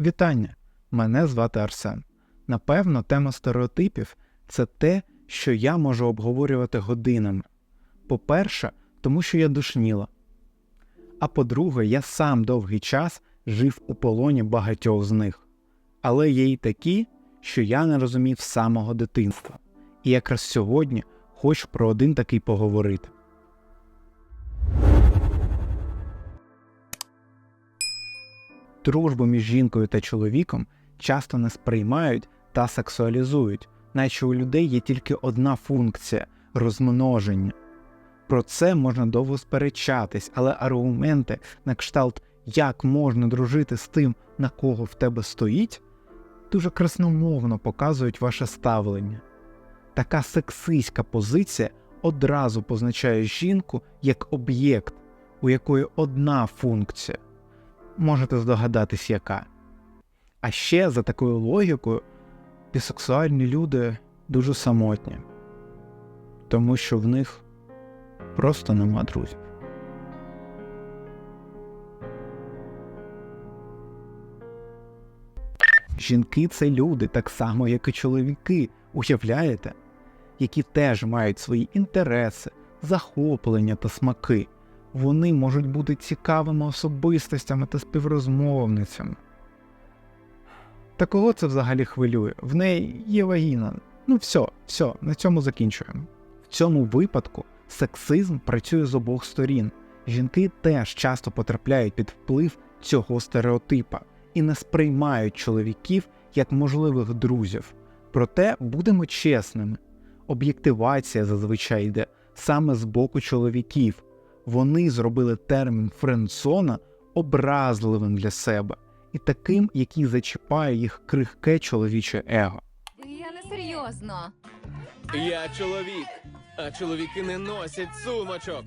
Вітання! Мене звати Арсен. Напевно, тема стереотипів це те, що я можу обговорювати годинами. По-перше, тому що я душніла. А по-друге, я сам довгий час жив у полоні багатьох з них. Але є й такі, що я не розумів самого дитинства. І якраз сьогодні хочу про один такий поговорити. Дружбу між жінкою та чоловіком часто не сприймають та сексуалізують, наче у людей є тільки одна функція розмноження. Про це можна довго сперечатись, але аргументи на кшталт, як можна дружити з тим, на кого в тебе стоїть, дуже красномовно показують ваше ставлення. Така сексистська позиція одразу позначає жінку як об'єкт, у якої одна функція можете здогадатись, яка. А ще за такою логікою, бісексуальні люди дуже самотні, тому що в них просто нема друзів. Жінки це люди, так само, як і чоловіки, уявляєте, які теж мають свої інтереси, захоплення та смаки вони можуть бути цікавими особистостями та співрозмовницями. Та кого це взагалі хвилює? В неї є вагіна. Ну все, все, на цьому закінчуємо. В цьому випадку сексизм працює з обох сторін. Жінки теж часто потрапляють під вплив цього стереотипа і не сприймають чоловіків як можливих друзів. Проте будемо чесними: об'єктивація зазвичай йде саме з боку чоловіків вони зробили термін френдзона образливим для себе і таким, який зачіпає їх крихке чоловіче его. Я не серйозно. Я чоловік, а чоловіки не носять сумочок.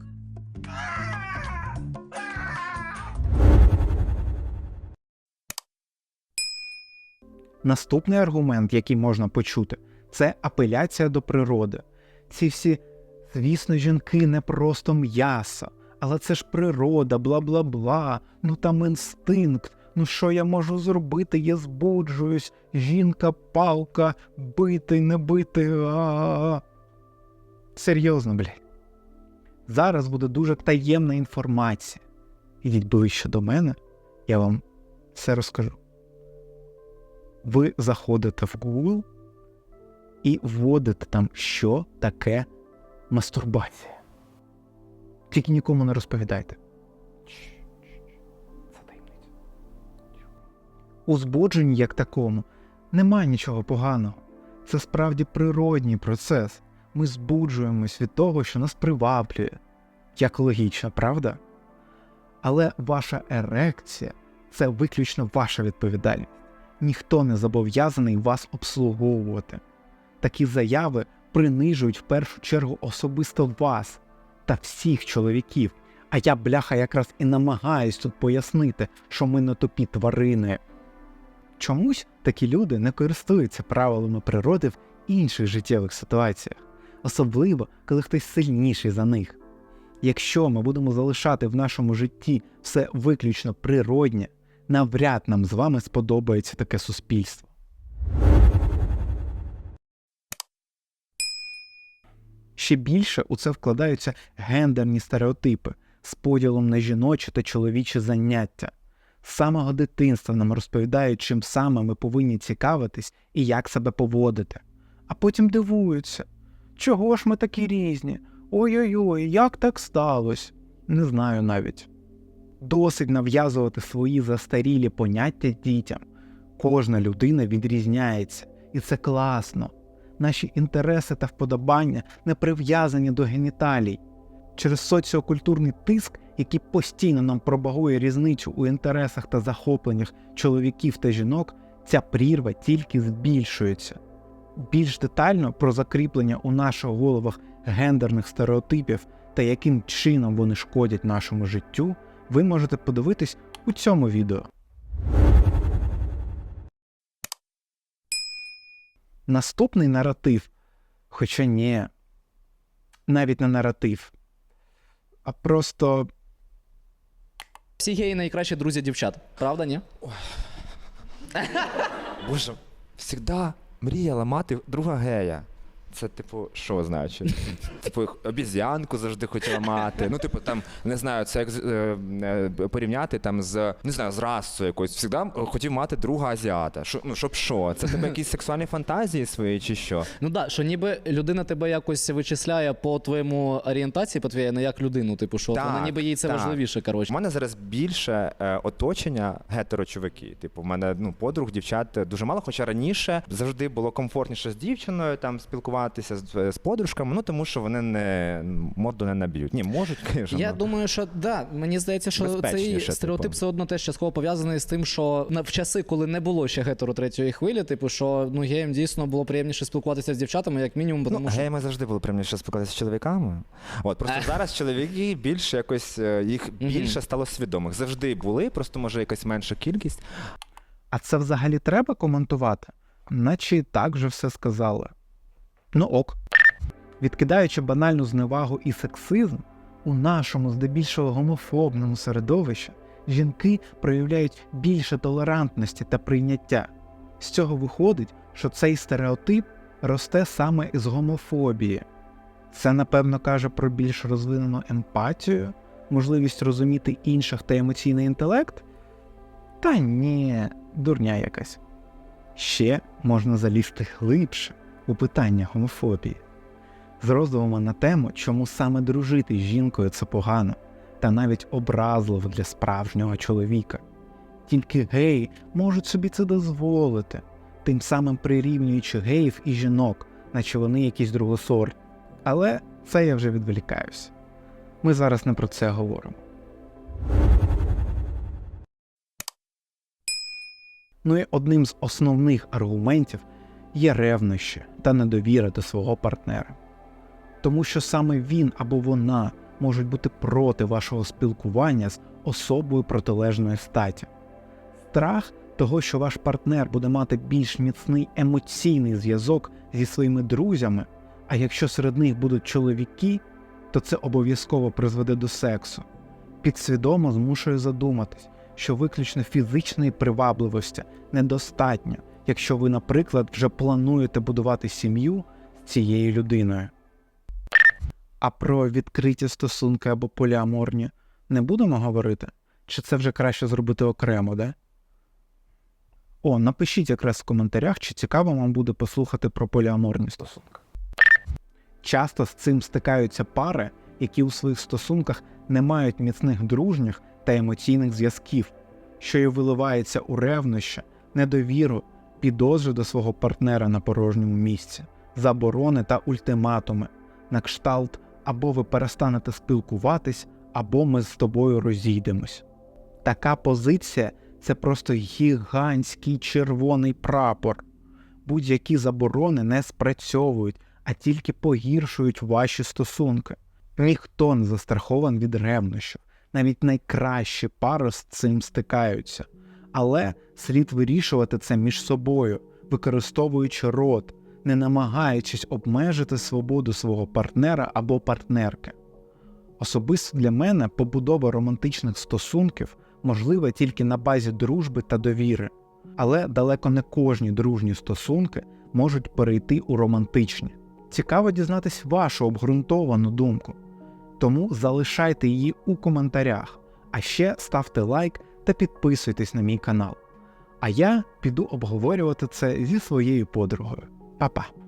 Наступний аргумент, який можна почути, це апеляція до природи. Ці всі, звісно, жінки не просто м'ясо, але це ж природа, бла бла бла, ну там інстинкт. Ну що я можу зробити? Я збуджуюсь, жінка, палка, бити, не бити. А-а-а. Серйозно, блядь. Зараз буде дуже таємна інформація. Ідіть ближче до мене, я вам все розкажу. Ви заходите в Google і вводите там, що таке мастурбація. Тільки нікому не розповідайте. Це. У збудженні як такому немає нічого поганого. Це справді природній процес. Ми збуджуємось від того, що нас приваблює. Як логічно, правда? Але ваша ерекція це виключно ваша відповідальність. Ніхто не зобов'язаний вас обслуговувати. Такі заяви принижують в першу чергу особисто вас та всіх чоловіків. А я, бляха, якраз і намагаюсь тут пояснити, що ми не тупі тварини. Чомусь такі люди не користуються правилами природи в інших життєвих ситуаціях, особливо коли хтось сильніший за них. Якщо ми будемо залишати в нашому житті все виключно природнє, навряд нам з вами сподобається таке суспільство. Ще більше у це вкладаються гендерні стереотипи з поділом на жіночі та чоловічі заняття. З самого дитинства нам розповідають, чим саме ми повинні цікавитись і як себе поводити. А потім дивуються, чого ж ми такі різні? Ой-ой-ой, як так сталося? Не знаю навіть. Досить нав'язувати свої застарілі поняття дітям. Кожна людина відрізняється, і це класно. Наші інтереси та вподобання не прив'язані до геніталій. Через соціокультурний тиск, який постійно нам пробагує різницю у інтересах та захопленнях чоловіків та жінок, ця прірва тільки збільшується. Більш детально про закріплення у наших головах гендерних стереотипів та яким чином вони шкодять нашому життю, ви можете подивитись у цьому відео. Наступний наратив, хоча ні, навіть не наратив, а просто Всі геї найкращі друзі дівчат, правда, ні? Боже, завжди мріяла мати друга гея. Це, типу, що значить? Типу, обіз'янку завжди хотіла мати. Ну, типу, там, не знаю, це як е, е, порівняти там з не знаю, з расою якоюсь. Завжди хотів мати друга азіата. Що, ну, щоб що? Це тебе якісь сексуальні фантазії свої чи що? Ну да, що ніби людина тебе якось вичисляє по твоєму орієнтації, по твоєї, не як людину. Типу, що Так, вона ніби їй це так. важливіше. У мене зараз більше е, оточення гетерочовики. Типу, в мене ну, подруг, дівчат дуже мало, хоча раніше завжди було комфортніше з дівчиною там спілкуватися з, з подружками, ну тому що вони не морду не наб'ють. Ні, можуть, звісно. Я ну. думаю, що да, мені здається, що цей стереотип типу. все одно теж частково пов'язаний з тим, що в часи, коли не було ще гетеро третьої хвилі, типу, що ну геям дійсно було приємніше спілкуватися з дівчатами, як мінімум, тому Ну, що геями завжди було приємніше спілкуватися з чоловіками. От просто зараз чоловіки більше якось е, їх більше стало свідомих. Завжди були, просто може якась менша кількість. А це взагалі треба коментувати? Наче і так же все сказали. Ну ок. Відкидаючи банальну зневагу і сексизм, у нашому здебільшого гомофобному середовищі жінки проявляють більше толерантності та прийняття. З цього виходить, що цей стереотип росте саме із гомофобії. Це, напевно, каже про більш розвинену емпатію, можливість розуміти інших та емоційний інтелект. Та ні, дурня якась. Ще можна залізти глибше у питання гомофобії з роздумами на тему, чому саме дружити з жінкою це погано, та навіть образливо для справжнього чоловіка. Тільки геї можуть собі це дозволити, тим самим прирівнюючи геїв і жінок, наче вони якісь другосортні. Але це я вже відволікаюся. Ми зараз не про це говоримо. Ну і одним з основних аргументів є ревнощі та недовіра до свого партнера. Тому що саме він або вона можуть бути проти вашого спілкування з особою протилежної статі. Страх того, що ваш партнер буде мати більш міцний емоційний зв'язок зі своїми друзями, а якщо серед них будуть чоловіки, то це обов'язково призведе до сексу. Підсвідомо змушує задуматись, що виключно фізичної привабливості недостатньо, якщо ви, наприклад, вже плануєте будувати сім'ю з цією людиною. А про відкриті стосунки або поліаморні не будемо говорити? Чи це вже краще зробити окремо, де? О, напишіть якраз в коментарях, чи цікаво вам буде послухати про поліаморні стосунки. Часто з цим стикаються пари, які у своїх стосунках не мають міцних дружніх та емоційних зв'язків, що й виливається у ревнощі, недовіру, підозри до свого партнера на порожньому місці, заборони та ультиматуми, на кшталт або ви перестанете спілкуватись, або ми з тобою розійдемось. Така позиція це просто гігантський червоний прапор. Будь-які заборони не спрацьовують, а тільки погіршують ваші стосунки. Ніхто не застрахований від ревнощів, навіть найкращі пари з цим стикаються. Але слід вирішувати це між собою, використовуючи рот, не намагаючись обмежити свободу свого партнера або партнерки. Особисто для мене побудова романтичних стосунків можлива тільки на базі дружби та довіри, але далеко не кожні дружні стосунки можуть перейти у романтичні. Цікаво дізнатись вашу обґрунтовану думку, тому залишайте її у коментарях, а ще ставте лайк та підписуйтесь на мій канал. А я піду обговорювати це зі своєю подругою. Па-па!